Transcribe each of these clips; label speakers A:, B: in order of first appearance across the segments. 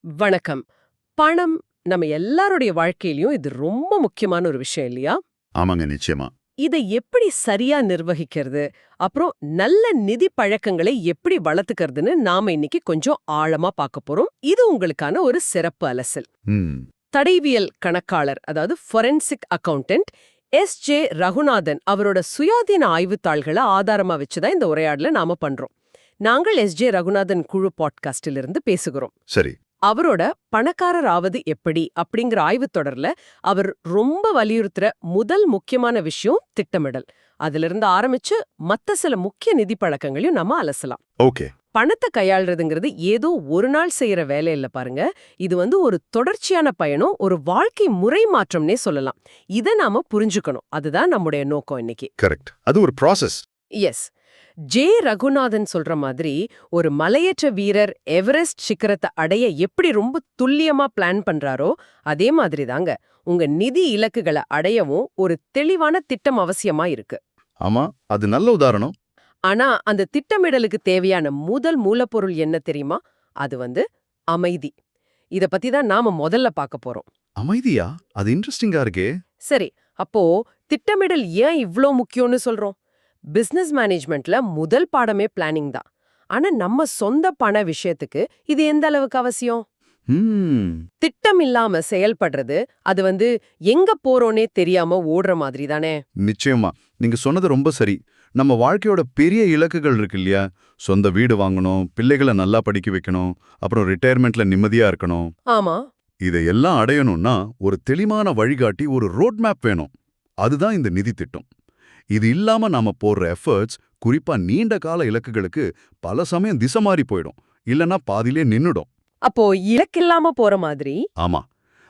A: வணக்கம். பணம் நம்ம எல்லாருடைய வாழ்க்கையிலயும் இது ரொம்ப முக்கியமான ஒரு விஷயம் இல்லையா?
B: ஆமாங்க நிச்சயமா.
A: இதை எப்படி சரியா நிர்வகிக்கிறது? அப்புறம் நல்ல நிதி பழக்கங்களை எப்படி வளர்த்துக்கிறதுன்னு நாம இன்னைக்கு கொஞ்சம் ஆழமா பார்க்க போறோம். இது உங்களுக்கான ஒரு சிறப்பு அலசல். தடைவியல் கணக்காளர் அதாவது forensic accountant S J Raghunathan அவரோட சுயாதீன ஆய்வுத்தாள்களை ஆதாரமா வச்சுதான் இந்த உரையாடல நாம பண்றோம். நாங்கள் எஸ் ஜே ரகுநாதன் குழு பாட்காஸ்டிலிருந்து பேசுகிறோம்.
B: சரி.
A: அவரோட பணக்காரர் ஆவது எப்படி அப்படிங்கிற ஆய்வுத் தொடர்ல அவர் ரொம்ப வலியுறுத்துற முதல் முக்கியமான விஷயம் திட்டமிடல். அதிலிருந்து ஆரம்பிச்சு மத்த சில முக்கிய நிதி பழக்கங்களையும் நம்ம அலசலாம்.
B: ஓகே.
A: பணத்தை கையாள்றதுங்கிறது ஏதோ ஒரு நாள் செய்யற வேலை இல்ல பாருங்க. இது வந்து ஒரு தொடர்ச்சியான பயணம் ஒரு வாழ்க்கை முறை மாற்றம்னே சொல்லலாம். இத நாம புரிஞ்சுக்கணும். அதுதான் நம்முடைய நோக்கம் இன்னைக்கு.
B: கரெக்ட். அது ஒரு ப்ராசஸ்.
A: S J. ரகுநாதன் சொல்ற மாதிரி ஒரு மலையேற்ற வீரர் எவரெஸ்ட் சிகரத்தை அடைய எப்படி ரொம்ப துல்லியமா பிளான் பண்றாரோ அதே மாதிரி தாங்க. உங்க நிதி இலக்குகளை அடையவும் ஒரு தெளிவான திட்டம் அவசியமா இருக்கு.
B: ஆமா அது நல்ல உதாரணம்.
A: ஆனா அந்த திட்டமிடலுக்கு தேவையான முதல் மூலப்பொருள் என்ன தெரியுமா? அது வந்து அமைதி. இத பத்தி தான் நாம முதல்ல பார்க்க போறோம்.
B: அமைதியா? அது இன்ட்ரெஸ்டிங்கா இருக்கே.
A: சரி அப்போ திட்டமிடல் ஏன் இவ்ளோ முக்கியம்னு சொல்றோம்? பிசினஸ் மேனேஜ்மெண்ட்ல முதல் பாடமே பிளானிங் தான். ஆனா நம்ம சொந்த பண விஷயத்துக்கு இது எந்த அளவுக்கு அவசியம்? திட்டம் இல்லாம செயல்படுறது அது வந்து எங்க போறோனே தெரியாம ஓடுற மாதிரி தானே?
B: நிச்சயமா. நீங்க சொன்னது ரொம்ப சரி. நம்ம வாழ்க்கையோட பெரிய இலக்குகள் இருக்கு இல்லையா? சொந்த வீடு வாங்கணும் பிள்ளைகளை நல்லா படிக்க வைக்கணும் அப்புறம் ரிட்டையர்மெண்ட்ல நிம்மதியா இருக்கணும்.
A: ஆமா.
B: இதையெல்லாம் அடையணும்னா ஒரு தெளிவான வழிகாட்டி ஒரு ரோட் மேப் வேணும். அதுதான் இந்த நிதி திட்டம். இது இல்லாம நாம போடுற எஃபர்ட்ஸ் குறிப்பா நீண்ட கால இலக்குகளுக்கு பல சமயம் திசை மாறி போயிடும். இல்லனா பாதியிலே நின்னுடும்.
A: அப்போ இலக்கில்லாம போற மாதிரி
B: ஆமா.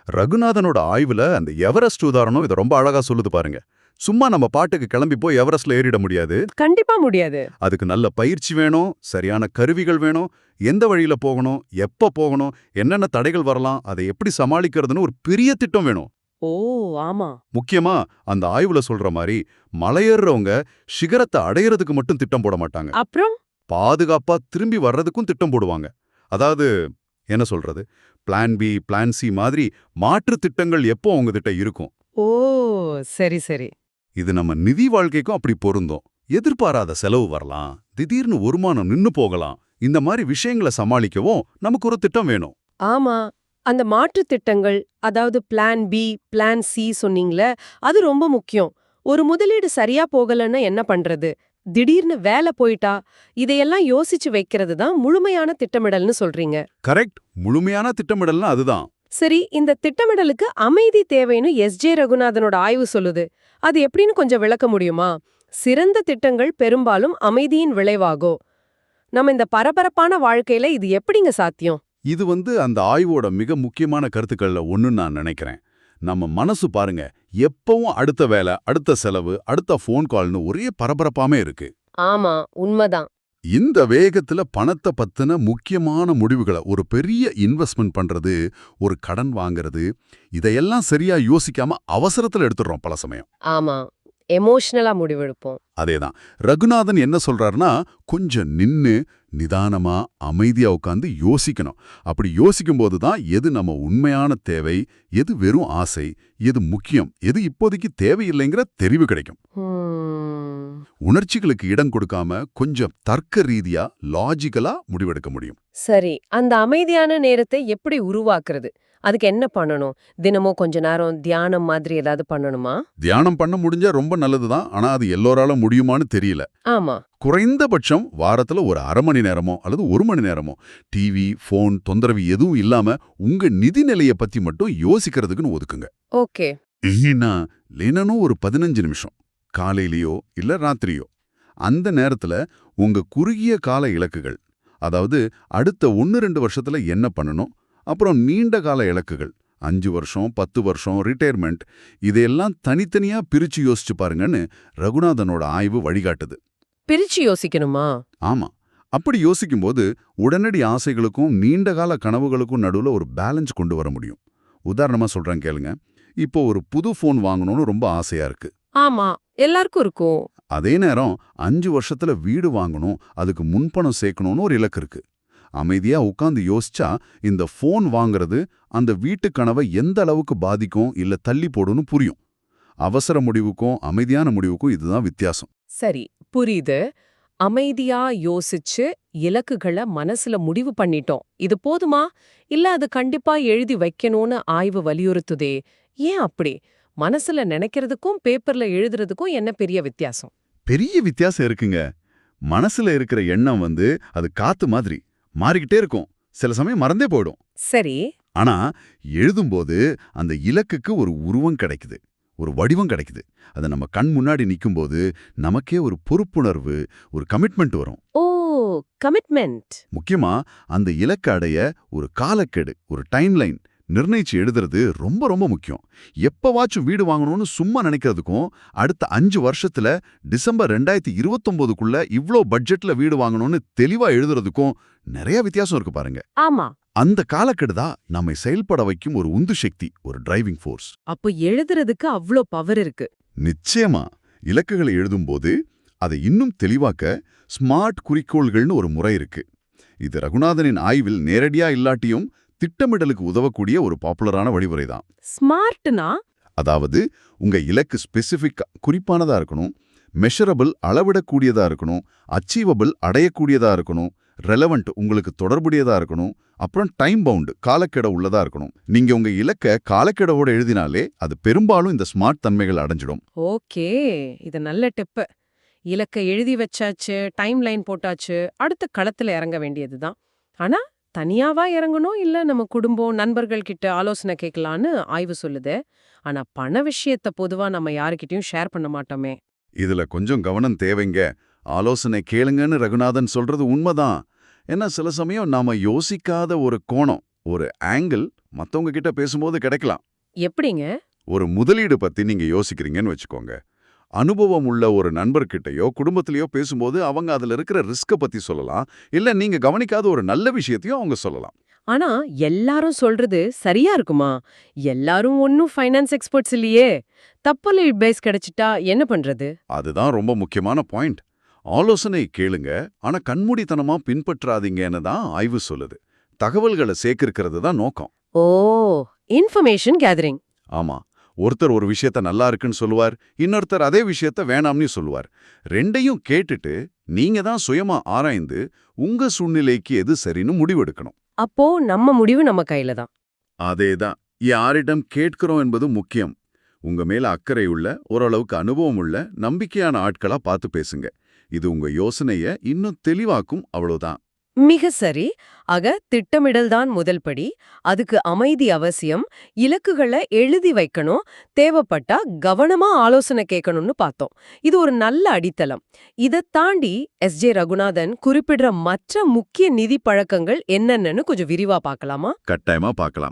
B: ரகுநாதனோட ஆய்வுல அந்த எவரெஸ்ட் உதாரணம் இதை ரொம்ப அழகா சொல்லுது பாருங்க. சும்மா நம்ம பாட்டுக்கு கிளம்பி போய் எவரெஸ்ட்ல ஏறிட முடியாது.
A: கண்டிப்பா முடியாது.
B: அதுக்கு நல்ல பயிற்சி வேணும் சரியான கருவிகள் வேணும் எந்த வழியில போகணும் எப்ப போகணும் என்னென்ன தடைகள் வரலாம் அதை எப்படி சமாளிக்கிறதுன்னு ஒரு பெரிய திட்டம் வேணும்.
A: ஓ ஆமா.
B: முக்கியமா அந்த ஆய்வுல சொல்ற மாதிரி மலையேறவங்க சிகரத்தை அடையறதுக்கு மட்டும் திட்டம் போட மாட்டாங்க.
A: அப்புறம்?
B: பாதுகாப்பா திரும்பி வர்றதுக்கும் திட்டம் போடுவாங்க. அதாவது என்ன சொல்றது? பிளான் பி பிளான் சி மாதிரி மாற்று திட்டங்கள் எப்போ உங்ககிட்ட இருக்கும்?
A: ஓ சரி சரி.
B: இது நம்ம நிதி வாழ்க்கைக்கும் அப்படி பொருந்தும். எதிர்பாராத செலவு வரலாம். திடீர்னு வருமானம் நின்னு போகலாம். இந்த மாதிரி விஷயங்களை சமாளிக்கவும் நமக்கு ஒரு திட்டம் வேணும்.
A: ஆமா. அந்த மாற்று திட்டங்கள் அதாவது பிளான் பி பிளான் சி சொன்னீங்களே அது ரொம்ப முக்கியம். ஒரு முதலீடு சரியா போகலன்னா என்ன பண்றது? திடீர்னு வேலை போயிட்டா? இதையெல்லாம் யோசிச்சு வைக்கிறது தான் முழுமையான திட்டமிடல்னு சொல்றீங்க.
B: கரெக்ட் முழுமையான திட்டமிடல்னா அதுதான்.
A: சரி இந்த திட்டமிடலுக்கு அமைதி தேவைன்னு எஸ் ஜே ரகுநாதனோட ஆய்வு சொல்லுது. அது எப்படின்னு கொஞ்சம் விளக்க முடியுமா? சிறந்த திட்டங்கள் பெரும்பாலும் அமைதியின் விளைவாகோ? நம்ம இந்த பரபரப்பான வாழ்க்கையில இது எப்படிங்க சாத்தியம்?
B: இது வந்து அந்த ஆய்வோட மிக முக்கியமான கருத்துக்கள்ல ஒண்ணுன்னு நான் நினைக்கிறேன். நம்ம மனசு பாருங்க எப்பவும் அடுத்த வேலை அடுத்த செலவு அடுத்த ஃபோன் கால்னு ஒரே பரபரப்பாமே இருக்கு.
A: ஆமா உண்மைதான்.
B: இந்த வேகத்துல பணத்தை பத்தின முக்கியமான முடிவுகளை ஒரு பெரிய இன்வெஸ்ட்மெண்ட் பண்றது ஒரு கடன் வாங்குறது இதையெல்லாம் சரியா யோசிக்காம அவசரத்துல எடுத்துடுறோம் பல சமயம்.
A: ஆமா. எமோஷனலா முடிவெடுப்போம்.
B: அதேதான். ரகுநாதன் என்ன சொல்றாருன்னா கொஞ்சம் நின்னு நிதானமா அமைதியா உட்காந்து யோசிக்கணும். அப்படி யோசிக்கும் போது தான் எது நம்ம உண்மையான தேவை எது வெறும் ஆசை எது முக்கியம் எது இப்போதைக்கு தேவையில்லைங்கிற தெரிவு கிடைக்கும். உணர்ச்சிகளுக்கு இடம் கொடுக்காம கொஞ்சம் தர்க்க ரீதியா லாஜிக்கலா முடிவெடுக்க முடியும்.
A: சரி. அந்த அமைதியான நேரத்தை எப்படி உருவாக்குறது? அதுக்கு என்ன பண்ணணும்? தினமும் கொஞ்ச நேரம் தியானம் மாதிரி ஏதாவது பண்ணணுமா?
B: தியானம் பண்ண முடிஞ்சா ரொம்ப நல்லதுதான். ஆனா அது எல்லோரால முடியுமான்னு தெரியல.
A: ஆமா.
B: குறைந்தபட்சம் வாரத்துல ஒரு அரை மணி நேரமோ அல்லது ஒரு மணி நேரமோ டிவி ஃபோன் தொந்தரவு எதுவும் இல்லாம உங்க நிதி நிலைய பத்தி மட்டும் யோசிக்கிறதுக்குன்னு ஒதுக்குங்க.
A: ஓகே.
B: இல்லைன்னா லினனும் ஒரு பதினஞ்சு நிமிஷம். காலையிலயோ இல்ல ராத்திரியோ. அந்த நேரத்துல உங்க குறுகிய கால இலக்குகள் அதாவது அடுத்த ஒன்னு ரெண்டு வருஷத்துல என்ன பண்ணணும்? அப்புறம் நீண்ட கால இலக்குகள். அஞ்சு வருஷம் பத்து வருஷம் ரிட்டையர்மெண்ட் இதையெல்லாம் தனித்தனியா பிரிச்சு யோசிச்சு பாருங்கன்னு ரகுநாதனோட ஆய்வு வழிகாட்டுது.
A: பிரிச்சு யோசிக்கணுமா?
B: ஆமா. அப்படி யோசிக்கும்போது உடனடி ஆசைகளுக்கும் நீண்டகால கனவுகளுக்கும் நடுவுல ஒரு பேலன்ஸ் கொண்டு வர முடியும். உதாரணமா சொல்றேன் கேளுங்க. இப்போ ஒரு புது ஃபோன் வாங்கணும்னு ரொம்ப ஆசையா இருக்கு.
A: ஆமா. எல்லாருக்கும் இருக்கும்.
B: அதே நேரம் அஞ்சு வருஷத்துல வீடு வாங்கணும் அதுக்கு முன்பணம் சேர்க்கணும்னு ஒரு இலக்கு இருக்கு. அமைதியா உட்கார்ந்து யோசிச்சா இந்த ஃபோன் வாங்குறது அந்த வீட்டு கனவை எந்த அளவுக்கு பாதிக்கும் இல்ல தள்ளி போடும்னு புரியும். அவசர முடிவுக்கும் அமைதியான முடிவுக்கும் இதுதான் வித்தியாசம்.
A: சரி புரியுது. அமைதியா யோசிச்சு இலக்குகளை மனசுல முடிவு பண்ணிட்டோம். இது போதுமா? இல்ல அது கண்டிப்பா எழுதி வைக்கணும்னு ஆய்வு வலியுறுத்துதே. ஏன் அப்படி? மனசுல நினைக்கிறதுக்கும் பேப்பர்ல எழுதுறதுக்கும் என்ன பெரிய வித்தியாசம்?
B: பெரிய வித்தியாசம் இருக்குங்க. மனசுல இருக்கிற எண்ணம் வந்து அது காத்து மாதிரி. மாறிக்கிட்டே இருக்கும். சில சமயம் மறந்தே போயிடும்.
A: சரி.
B: ஆனா எழுதும்போது அந்த இலக்குக்கு ஒரு உருவம் கிடைக்குது. ஒரு வடிவம் கிடைக்குது. அது நம்ம கண் முன்னாடி நிக்கும்போது நமக்கே ஒரு பொறுப்புணர்வு ஒரு கமிட்மெண்ட் வரும்.
A: ஓ கமிட்மெண்ட்
B: முக்கியமா அந்த இலக்கு அடைய ஒரு காலக்கெடு ஒரு டைம்லைன் நிர்ணயிச்சு எழுதுறது ரொம்ப ரொம்ப முக்கியம். எப்பவாச்சும் வீடு வாங்கணும்னு சும்மா நினைக்கிறதுக்கும் அடுத்த அஞ்சு வருஷத்துல டிசம்பர் ரெண்டாயிரத்தி இருபத்தொன்பதுக்குள்ள இவ்ளோ பட்ஜெட்ல வீடு வாங்கணும்னு தெளிவா எழுதுறதுக்கும் நிறைய வித்தியாசம் இருக்கு பாருங்க.
A: ஆமா.
B: அந்த காலக்கெடு தான் நம்மை செயல்பட வைக்கும் ஒரு உந்து சக்தி ஒரு டிரைவிங் ஃபோர்ஸ்
A: அப்போ எழுதுறதுக்கு அவ்ளோ பவர் இருக்கு.
B: நிச்சயமா. இலக்குகளை எழுதும்போது அதை இன்னும் தெளிவாக்க ஸ்மார்ட் குறிக்கோள்கள்னு ஒரு முறை இருக்கு. இது ரகுநாதனின் ஆய்வில் நேரடியா இல்லாட்டியும் திட்டமிடலுக்கு உதவக்கூடிய ஒரு பாப்புலரான வழிமுறை தான்
A: ஸ்மார்ட்னா?
B: அதாவது உங்க இலக்கு ஸ்பெசிஃபிக் குறிப்பானதா இருக்கணும் மெஷரபிள் அளவிடக்கூடியதா இருக்கணும் அச்சீவபிள் அடையக்கூடியதா இருக்கணும் ரெலவெண்ட் உங்களுக்கு தொடர்புடையதா இருக்கணும் அப்புறம் டைம் பவுண்ட் காலக்கெட உள்ளதா இருக்கணும். நீங்க உங்க இலக்க காலக்கெடவோட எழுதினாலே அது பெரும்பாலும் இந்த ஸ்மார்ட் தன்மைகள் அடைஞ்சிடும்.
A: ஓகே இது நல்ல டிப்பு. இலக்க எழுதி வச்சாச்சு டைம் லைன் போட்டாச்சு அடுத்த களத்துல இறங்க வேண்டியதுதான். ஆனா தனியாவா இறங்கணும் இல்ல நம்ம குடும்பம் நண்பர்கள் கிட்ட ஆலோசனை கேட்கலான்னு ஆய்வு சொல்லுது. ஆனா பண விஷயத்த பொதுவா நம்ம யாருக்கிட்டயும் ஷேர் பண்ண மாட்டோமே.
B: இதுல கொஞ்சம் கவனம் தேவைங்க. ஆலோசனை கேளுங்கன்னு ரகுநாதன் சொல்றது உண்மைதான். ஏன்னா சில சமயம் நாம யோசிக்காத ஒரு கோணம் ஒரு ஆங்கிள் மத்தவங்க கிட்ட பேசும்போது கிடைக்கலாம்.
A: எப்படிங்க?
B: ஒரு முதலீடு பத்தி நீங்க யோசிக்கிறீங்கன்னு வச்சுக்கோங்க. அனுபவம் உள்ள ஒரு நண்பர்கிட்டயோ குடும்பத்திலயோ பேசும்போது அவங்க அதுல இருக்கிற ரிஸ்க பத்தி சொல்லலாம். இல்ல நீங்க கவனிக்காத ஒரு நல்ல விஷயத்தையும் அவங்க சொல்லலாம்.
A: ஆனா எல்லாரும் சொல்றது சரியா இருக்குமா? எல்லாரும் ஒன்னும் ஃபைனான்ஸ் எக்ஸ்பர்ட்ஸ் இல்லையே. தப்பல அட்வைஸ் கிடைச்சிட்டா என்ன பண்றது?
B: அதுதான் ரொம்ப முக்கியமான பாயிண்ட் ஆலோசனை கேளுங்க ஆனா கண்மூடித்தனமா பின்பற்றாதீங்கன்னு தான் ஆய்வு சொல்லுது. தகவல்களை சேகரிக்கிறது தான் நோக்கம்.
A: ஓ இன்ஃபர்மேஷன் கேதரிங்
B: ஆமா. ஒருத்தர் ஒரு விஷயத்த நல்லா இருக்குன்னு சொல்லுவார் இன்னொருத்தர் அதே விஷயத்த வேணாம்னு சொல்லுவார். ரெண்டையும் கேட்டுட்டு நீங்க தான் சுயமா ஆராய்ந்து உங்க சூழ்நிலைக்கு எது சரின்னு முடிவெடுக்கணும்.
A: அப்போ நம்ம முடிவு நம்ம கையில தான்.
B: அதேதான். யாரிடம் கேட்கிறோம் என்பது முக்கியம். உங்க மேல அக்கறை உள்ள ஓரளவுக்கு அனுபவம் உள்ள நம்பிக்கையான ஆட்களா பார்த்து பேசுங்க. இது உங்க யோசனைய இன்னும் தெளிவாக்கும் அவ்வளவுதான்.
A: மிக சரி. ஆக திட்டமிடல் தான் முதல் படி. அதுக்கு அமைதி அவசியம். இலக்குகளை எழுதி வைக்கணும். தேவைப்பட்டா கவனமா ஆலோசனை கேட்கணும்னு பார்த்தோம். இது ஒரு நல்ல அடித்தளம். இதை தாண்டி எஸ். ஜே. ரகுநாதன் குறிப்பிடுற மற்ற முக்கிய நிதி பழக்கங்கள் என்னென்னு கொஞ்சம் விரிவா பார்க்கலாமா?
B: கட்டாயமா பார்க்கலாம்.